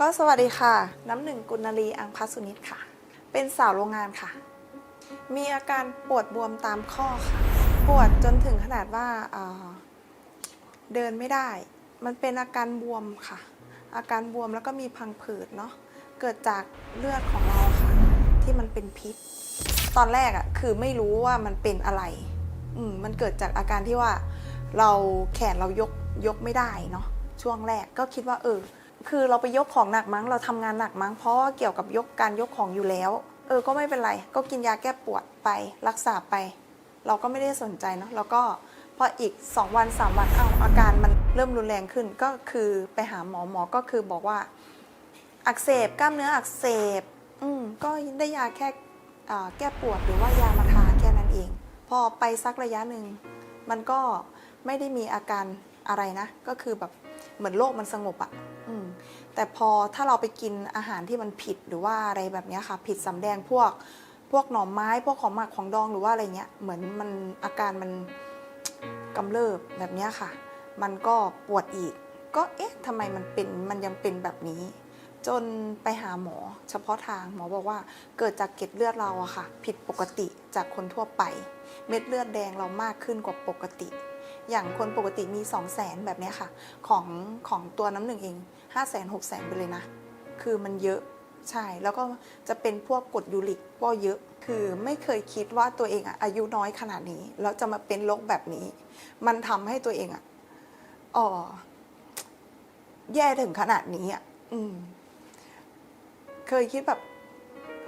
ก็สวัสดีค่ะ น้ำหนึ่งกุณลีอังพัสุนิตค่ะ เป็นสาวโรงงานค่ะ มีอาการปวดบวมตามข้อค่ะ ปวดจนถึงขนาดว่าเเดินไม่ได้ มันเป็นอาการบวมค่ะ อาการบวมแล้วก็มีพังผืดเนาะ เกิดจากเลือดของเราค่ะ ที่มันเป็นพิษ ตอนแรกอะ่ะคือไม่รู้ว่ามันเป็นอะไร อืมมันเกิดจากอาการที่ว่าเราแขนเรายกยกไม่ได้เนาะช่วงแรกก็คิดว่าเออ คือเราไปยกของหนักมั้งเราทำงานหนักมั้งเพราะว่าเกี่ยวกับยกการยกของอยู่แล้ว เออก็ไม่เป็นไร ก็กินยาแก้ปวดไปรักษาไป เราก็ไม่ได้สนใจเนาะแล้วก็พออีก 2 วัน3วันเอาอาการมันเริ่มรุนแรงขึ้นก็คือไปหาหมอหมอก็คือบอกว่า อักเสบกล้ามเนื้ออักเสบ อืมก็ได้ยาแค่แก้ปวดหรือว่ายามาทาแค่นั้นเอง พอไปสักระยะหนึ่งมันก็ไม่ได้มีอาการอะไรนะ ก็คือแบบเหมือนโรคมันสงบอะ่ะ แต่พอถ้าเราไปกินอาหารที่มันผิดหรือว่าอะไรแบบนี้ค่ะ ผิดสำแดงพวกพวกหน่อไม้พวกของหมักของดองหรือว่าอะไรเงี้ยเหมือนมันอาการมันกำเริบแบบนี้ค่ะ มันก็ปวดอีก ก็เอ๊ะทำไมมันเป็นมันยังเป็นแบบนี้ จนไปหาหมอ เฉพาะทางหมอบอกว่าเกิดจากเกล็ดเลือดเราอะค่ะ ผิดปกติจากคนทั่วไป เม็ดเลือดแดงเรามากขึ้นกว่าปกติ อย่างคนปกติมี 2 0 0แสนแบบนี้ค่ะ ของของตัวน้ำหนึ่งเอง5 0 0แสนหกแสนไปเลยนะ คือมันเยอะใช่ แล้วก็จะเป็นพวกกรดยูริกก็เยอะคือไม่เคยคิดว่าตัวเองอะอายุน้อยขนาดนี้ แล้วจะมาเป็นโรคแบบนี้ มันทำให้ตัวเองอะอ๋อแย่ถึงขนาดนี้อะอืม เคยคิดแบบ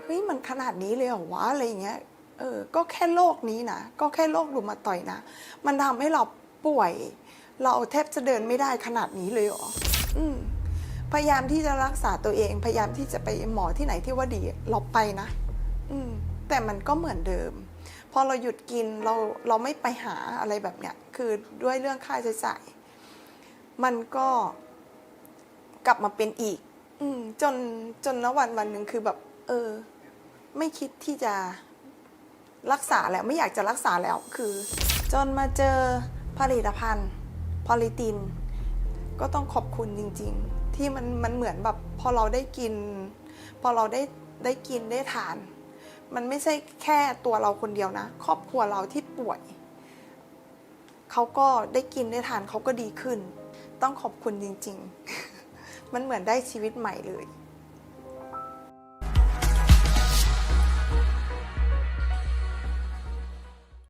เฮ้ยมันขนาดนี้เลยเหรอวะอะไรเงี้ยเออ ก็แค่โรคนี้นะ ก็แค่โรครุมาต่อยนะ มันทำให้เรา ป่วย เราแทบจะเดินไม่ได้ขนาดนี้เลยเหรออืมพยายามที่จะรักษาตัวเอง พยายามที่จะไปหมอที่ไหนที่ว่าดีเราไปนะ อืม แต่มันก็เหมือนเดิม พอเราหยุดกินเราเราไม่ไปหาอะไรแบบเนี้ย คือด้วยเรื่องค่าใช้จ่าย มันก็กลับมาเป็นอีก อืม จนจนณวันวันหนึ่งคือแบบ เออ ไม่คิดที่จะรักษาแล้วไม่อยากจะรักษาแล้วคือ จนมาเจอ ผลิตภัณฑ์พอลิติน ก็ต้องขอบคุณจริง ๆ ที่มันมันเหมือนแบบพอเราได้กิน พอเราได้ได้กินได้ทาน มันไม่ใช่แค่ตัวเราคนเดียวนะ ครอบครัวเราที่ป่วยเขาก็ได้กินได้ทานเขาก็ดีขึ้น ต้องขอบคุณจริง ๆ มันเหมือนได้ชีวิตใหม่เลย